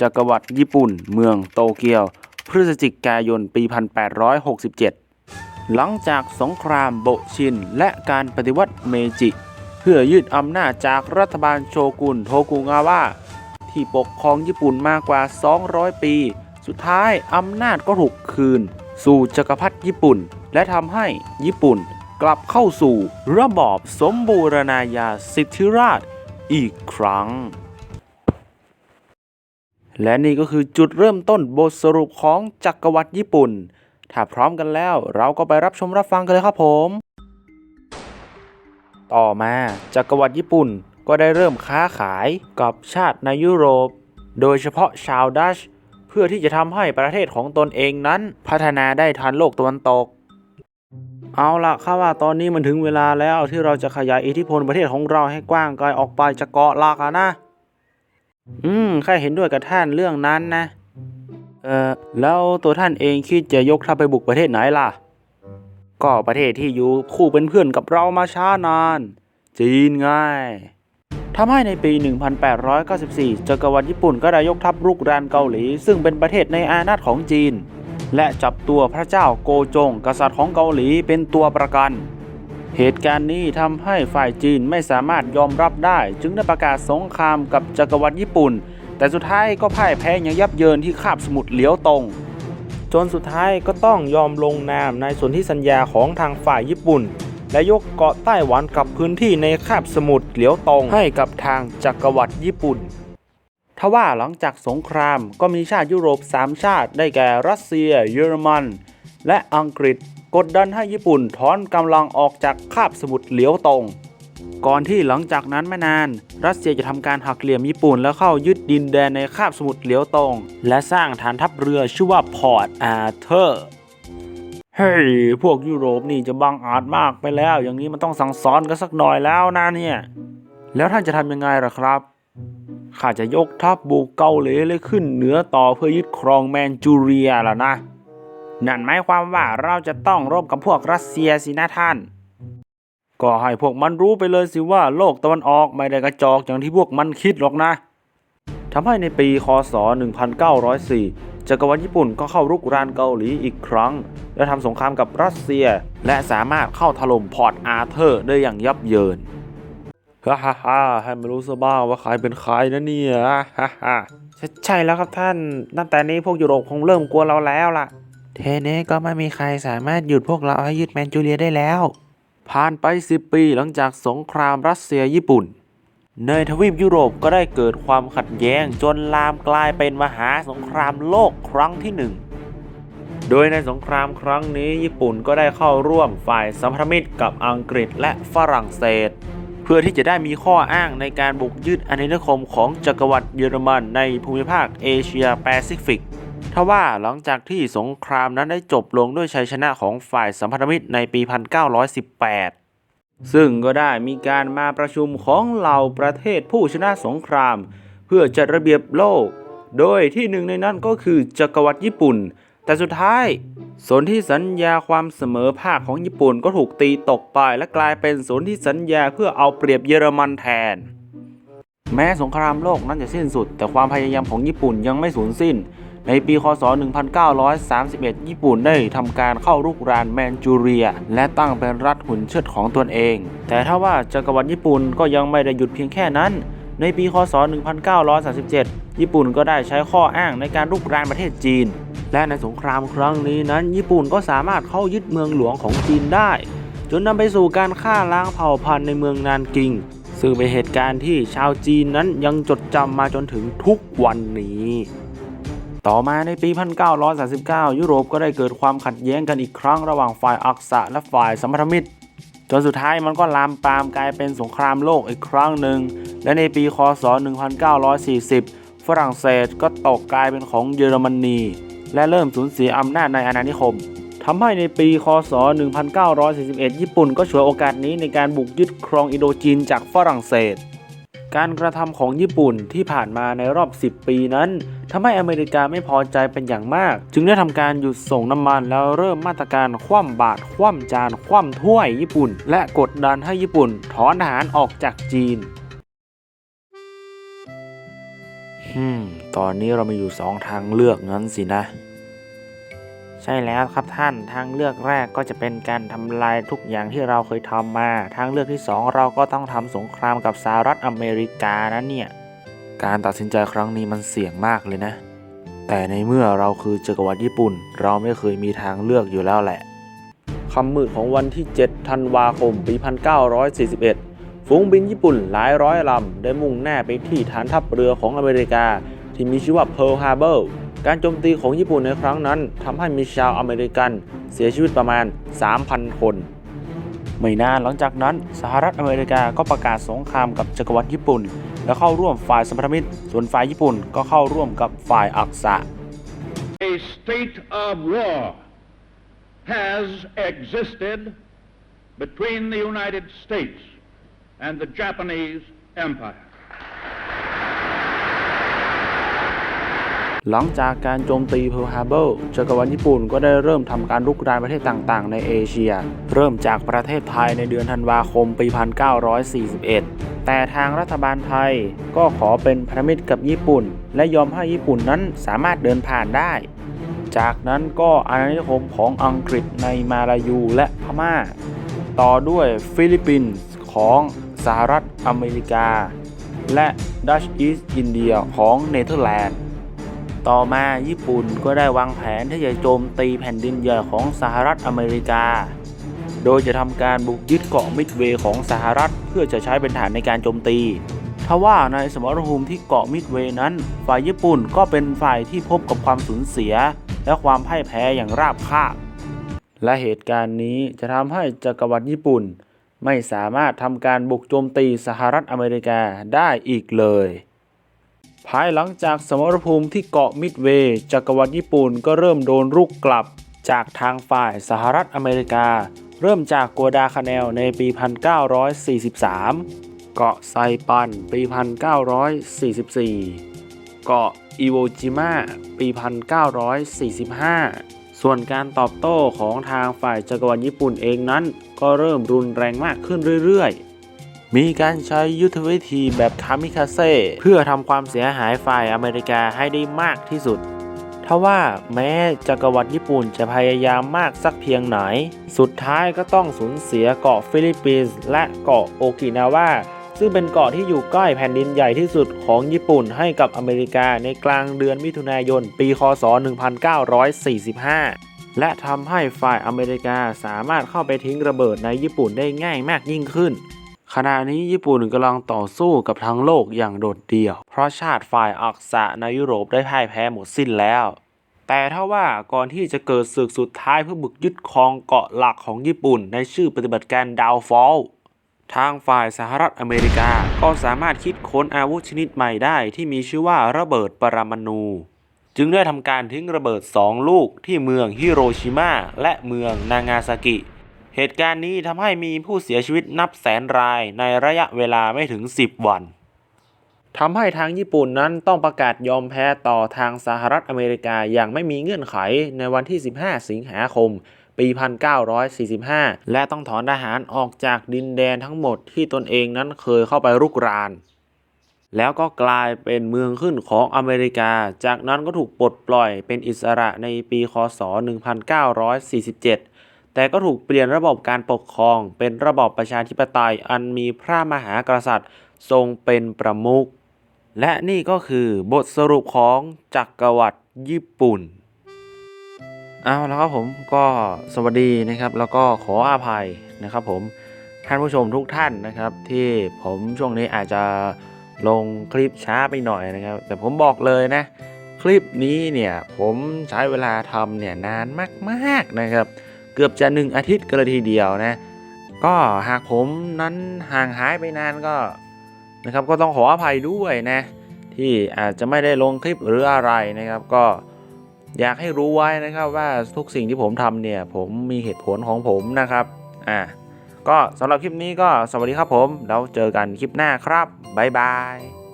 จักรวรรดิญี่ปุ่น เมืองโตเกียว พฤศจิกายน ปี 1867 หลังจากสงครามโบชิน และการปฏิวัติเมจิ เพื่อยึดอำนาจจากรัฐบาลโชกุนโทกุงาวะที่ปกครองญี่ปุ่นมากกว่า 200 ปี สุดท้ายอำนาจก็ถูกคืน สู่จักรพรรดิญี่ปุ่น และทำให้ญี่ปุ่นกลับเข้าสู่ระบอบสมบูรณาญาสิทธิราชอีกครั้ง และนี่ก็คือจุดเริ่มต้นบทสรุปของจักรวรรดิญี่ปุ่น ถ้าพร้อมกันแล้วเราก็ไปรับชมรับฟังกันเลยครับผม ต่อมาจักรวรรดิญี่ปุ่นก็ได้เริ่มค้าขายกับชาติในยุโรป โดยเฉพาะชาวดัช เพื่อที่จะทำให้ประเทศของตนเองนั้น พัฒนาได้ทันโลกตะวันตก เอาละข้าว่าตอนนี้มันถึงเวลาแล้วที่เราจะขยายอิทธิพลประเทศของเราให้กว้างไกลออกไปจากเกาะลักอะนะ อืมข้าเห็นด้วยกับท่านเรื่องนั้นนะ เออแล้วตัวท่านเองคิดจะยกทัพไปบุกประเทศไหนล่ะ ก็ประเทศที่อยู่คู่เป็นเพื่อนกับเรามาช้านาน จีนไง่ายทำให้ในปี 1894 จักรวรรดิญี่ปุ่นก็ได้ยกทัพรุกรานเกาหลี ซึ่งเป็นประเทศในอาณาจของจีน และจับตัวพระเจ้าโกจง กษัตริย์ของเกาหลีเป็นตัวประกัน เหตุการณ์นี้ทำให้ฝ่ายจีนไม่สามารถยอมรับได้ จึงได้ประกาศสงครามกับจักรวรรดิญี่ปุ่น แต่สุดท้ายก็พ่ายแพ้อย่างยับเยินที่คาบสมุทรเหลียวตงจนสุดท้ายก็ต้องยอมลงนามในสนธิสัญญาของทางฝ่ายญี่ปุ่น และยกเกาะไต้หวันกับพื้นที่ในคาบสมุทรเหลียวตงให้กับทางจักรวรรดิญี่ปุ่นทว่าหลังจากสงครามก็มีชาติยุโรป 3 ชาติได้แก่รัสเซีย เยอรมัน และอังกฤษ กดดันให้ญี่ปุ่นถอนกำลังออกจากคาบสมุทรเหลียวตง ก่อนที่หลังจากนั้นไม่นาน รัสเซียจะทำการหักเหลี่ยมญี่ปุ่นแล้วเข้ายึดดินแดนในคาบสมุทรเหลียวตง และสร้างฐานทัพเรือชื่อว่าพอร์ตอาร์เธอร์เฮ้ยพวกยุโรปนี่จะบังอาจมากไปแล้ว อย่างนี้มันต้องสั่งสอนกันสักหน่อยแล้วนะเนี่ย แล้วท่านจะทำยังไงล่ะครับข้าจะยกทัพบุกเกาหลีเลยขึ้นเหนือต่อเพื่อยึดครองแมนจูเรียล่ะนะ นั่นหมายความว่าเราจะต้องรบกับพวกรัสเซียสินะท่าน ก็ให้พวกมันรู้ไปเลยสิว่าโลกตะวันออกไม่ได้กระจอกอย่างที่พวกมันคิดหรอกนะทำให้ในปีคศ 1904 จักรวรรดิญี่ปุ่นก็เข้ารุกรานเกาหลีอีกครั้ง และทำสงครามกับรัสเซีย และสามารถเข้าถล่มพอร์ตอาร์เธอร์ได้อย่างยับเยินฮ่าฮ่าฮ่าให้มันรู้ซะบ้างว่าใครเป็นใครนะเนี่ยฮ่าฮ่าใช่ใช่แล้วครับท่านตั้งแต่นี้พวกยุโรปคงเริ่มกลัวเราแล้วล่ะ เทนี้ก็ไม่มีใครสามารถหยุดพวกเราให้ยึดแมนจูเรียได้แล้ว ผ่านไป 10 ปีหลังจากสงครามรัสเซียญี่ปุ่น ในทวีปยุโรปก็ได้เกิดความขัดแย้งจนลามกลายเป็นมหาสงครามโลกครั้งที่หนึ่งโดยในสงครามครั้งนี้ญี่ปุ่นก็ได้เข้าร่วมฝ่ายสัมพันธมิตรกับอังกฤษและฝรั่งเศส เพื่อที่จะได้มีข้ออ้างในการบุกยึดอาณานิคมของจักรวรรดิเยอรมันในภูมิภาคเอเชียแปซิฟิก ทว่าหลังจากที่สงครามนั้นได้จบลงด้วยชัยชนะของฝ่ายสัมพันธมิตรในปี 1918 ซึ่งก็ได้มีการมาประชุมของเหล่าประเทศผู้ชนะสงคราม เพื่อจัดระเบียบโลก โดยที่หนึ่งในนั้นก็คือจักรวรรดิญี่ปุ่น แต่สุดท้ายสนธิสัญญาความเสมอภาคของญี่ปุ่นก็ถูกตีตกไปและกลายเป็นสนธิสัญญาเพื่อเอาเปรียบเยอรมันแทน แม้สงครามโลกนั้นจะสิ้นสุด แต่ความพยายามของญี่ปุ่นยังไม่สูญสิ้น ในปี คศ 1931 ญี่ปุ่นได้ทำการเข้ารุกรานแมนจูเรีย และตั้งเป็นรัฐหุ่นเชิดของตนเอง แต่ถ้าว่าจักรวรรดิญี่ปุ่นก็ยังไม่ได้หยุดเพียงแค่นั้น ในปี คศ 1937 ญี่ปุ่นก็ได้ใช้ข้ออ้างในการรุกรานประเทศจีน และในสงครามครั้งนี้นั้น ญี่ปุ่นก็สามารถเข้ายึดเมืองหลวงของจีนได้ จนนำไปสู่การฆ่าล้างเผ่าพันธุ์ในเมืองนานกิงซึ่งเป็นเหตุการณ์ที่ชาวจีนนั้นยังจดจำมาจนถึงทุกวันนี้ ต่อมาในปี 1939 ยุโรปก็ได้เกิดความขัดแย้งกันอีกครั้งระหว่างฝ่ายอักษะและฝ่ายสัมพันธมิตร จนสุดท้ายมันก็ลามปามกลายเป็นสงครามโลกอีกครั้งหนึ่ง และในปีคศ 1940 ฝรั่งเศสก็ตกกลายเป็นของเยอรมนีและเริ่มสูญเสียอำนาจในอาณานิคมทำให้ในปี คศ 1941 ญี่ปุ่นก็ฉวยโอกาสนี้ในการบุกยึดครองอินโดจีนจากฝรั่งเศส การกระทำของญี่ปุ่นที่ผ่านมาในรอบ 10 ปีนั้นทำให้อเมริกาไม่พอใจเป็นอย่างมาก จึงได้ทำการหยุดส่งน้ำมันแล้วเริ่มมาตรการคว่ำบาตรคว่ำจาน คว่ำถ้วยญี่ปุ่น และกดดันให้ญี่ปุ่นถอนทหารออกจากจีนอืมตอนนี้เรามีอยู่สองทางเลือกงั้นสินะ ใช่แล้วครับท่านทางเลือกแรกก็จะเป็นการทำลายทุกอย่างที่เราเคยทำมา ทางเลือกที่สองเราก็ต้องทำสงครามกับสหรัฐอเมริกานะเนี่ยการตัดสินใจครั้งนี้มันเสี่ยงมากเลยนะ แต่ในเมื่อเราคือจักรวรรดิญี่ปุ่น เราไม่เคยมีทางเลือกอยู่แล้วแหละคำมืดของวันที่ 7 ธันวาคม ปี 1941 ฝูงบินญี่ปุ่นหลายร้อยลำได้มุ่งหน้าไปที่ฐานทัพเรือของอเมริกา ที่มีชื่อว่า Pearl Harbor การโจมตีของญี่ปุ่นในครั้งนั้นทำให้มีชาวอเมริกันเสียชีวิตประมาณ 3,000 คน ไม่นานหลังจากนั้นสหรัฐอเมริกาก็ประกาศสงครามกับจักรวรรดิญี่ปุ่น และเข้าร่วมฝ่ายสัมพันธมิตร ส่วนฝ่ายญี่ปุ่นก็เข้าร่วมกับฝ่ายอักษะ A state of war has existed between the United States and the Japanese Empire. หลังจากการโจมตีเพิร์ลฮาร์เบอร์จักรวรรดิญี่ปุ่นก็ได้เริ่มทำการลุกรานประเทศต่างๆ ในเอเชีย เริ่มจากประเทศไทยในเดือนธันวาคมปี 1941 แต่ทางรัฐบาลไทยก็ขอเป็นพันธมิตรกับญี่ปุ่น และยอมให้ญี่ปุ่นนั้นสามารถเดินผ่านได้ จากนั้นก็อาณานิคมของอังกฤษในมาลายูและพม่า ต่อด้วยฟิลิปปินส์ของสหรัฐอเมริกา และดัชอีสอินเดียของเนเธอร์แลนด์ ต่อมาญี่ปุ่นก็ได้วางแผนที่จะโจมตีแผ่นดินใหญ่ของสหรัฐอเมริกา โดยจะทำการบุกยึดเกาะมิดเวย์ของสหรัฐ เพื่อจะใช้เป็นฐานในการโจมตีทว่าในสมรภูมิที่เกาะมิดเวย์นั้น ฝ่ายญี่ปุ่นก็เป็นฝ่ายที่พบกับความสูญเสีย และความพ่ายแพ้อย่างราบคาบและเหตุการณ์นี้จะทำให้จักรวรรดิญี่ปุ่น ไม่สามารถทำการบุกโจมตีสหรัฐอเมริกาได้อีกเลย ภายหลังจากสมรภูมิที่เกาะมิดเวย์จักรวรรดิญี่ปุ่นก็เริ่มโดนรุกกลับ จากทางฝ่ายสหรัฐอเมริกา เริ่มจากกัวดาคาเนลในปี 1943 เกาะไซปันปี 1944 เกาะอิโวจิมะปี 1945 ส่วนการตอบโต้ของทางฝ่ายจักรวรรดิญี่ปุ่นเองนั้น ก็เริ่มรุนแรงมากขึ้นเรื่อยๆ มีการใช้ยุทธวิธีแบบคามิคาเซ่เพื่อทำความเสียหายฝ่ายอเมริกาให้ได้มากที่สุดทว่าแม้จักรวรรดิญี่ปุ่นจะพยายามมากสักเพียงไหน สุดท้ายก็ต้องสูญเสียเกาะฟิลิปปินส์และเกาะโอกินาวาซึ่งเป็นเกาะที่อยู่ใกล้แผ่นดินใหญ่ที่สุดของญี่ปุ่นให้กับอเมริกาในกลางเดือนมิถุนายน ปี คศ 1945 และทำให้ฝ่ายอเมริกาสามารถเข้าไปทิ้งระเบิดในญี่ปุ่นได้ง่ายมากยิ่งขึ้น ขณะนี้ญี่ปุ่นกำลังต่อสู้กับทั้งโลกอย่างโดดเดี่ยว เพราะชาติฝ่ายอักษะในยุโรปได้พ่ายแพ้หมดสิ้นแล้ว แต่ถ้าว่าก่อนที่จะเกิดศึกสุดท้ายเพื่อบุกยึดครองเกาะหลักของญี่ปุ่น ในชื่อปฏิบัติการดาวฟอลทางฝ่ายสหรัฐอเมริกาก็สามารถคิดค้นอาวุธชนิดใหม่ได้ที่มีชื่อว่าระเบิดปรมาณูจึงได้ทำการทิ้งระเบิด 2 ลูกที่เมืองฮิโรชิมาและเมืองนางาซากิ เหตุการณ์นี้ทำให้มีผู้เสียชีวิตนับแสนรายในระยะเวลาไม่ถึง 10 วันทำให้ทางญี่ปุ่นนั้นต้องประกาศยอมแพ้ต่อทางสหรัฐอเมริกาอย่างไม่มีเงื่อนไขในวันที่ 15 สิงหาคม ปี 1945 และต้องถอนทหารออกจากดินแดนทั้งหมดที่ตนเองนั้นเคยเข้าไปรุกราน แล้วก็กลายเป็นเมืองขึ้นของอเมริกา จากนั้นก็ถูกปลดปล่อยเป็นอิสระในปี คศ 1947 แต่ก็ถูกเปลี่ยนระบบการปกครอง เป็นระบอบประชาธิปไตยอันมีพระมหากษัตริย์ทรงเป็นประมุข และนี่ก็คือบทสรุปของจักรวรรดิญี่ปุ่น เอาแล้วครับผมก็สวัสดีนะครับ แล้วก็ขออภัยนะครับผมท่านผู้ชมทุกท่านนะครับ ที่ผมช่วงนี้อาจจะลงคลิปช้าไปหน่อยนะครับ แต่ผมบอกเลยนะ คลิปนี้เนี่ยผมใช้เวลาทำเนี่ยนานมากๆนะครับ เกือบจะหนึ่งอาทิตย์กันเลยทีเดียวนะ ก็หากผมนั้นห่างหายไปนานก็นะครับก็ต้องขออภัยด้วยนะ ที่อาจจะไม่ได้ลงคลิปหรืออะไรนะครับ ก็อยากให้รู้ไว้นะครับว่าทุกสิ่งที่ผมทำเนี่ย ผมมีเหตุผลของผมนะครับอ่าก็สำหรับคลิปนี้ก็สวัสดีครับผม แล้วเจอกันคลิปหน้าครับ บ๊ายบาย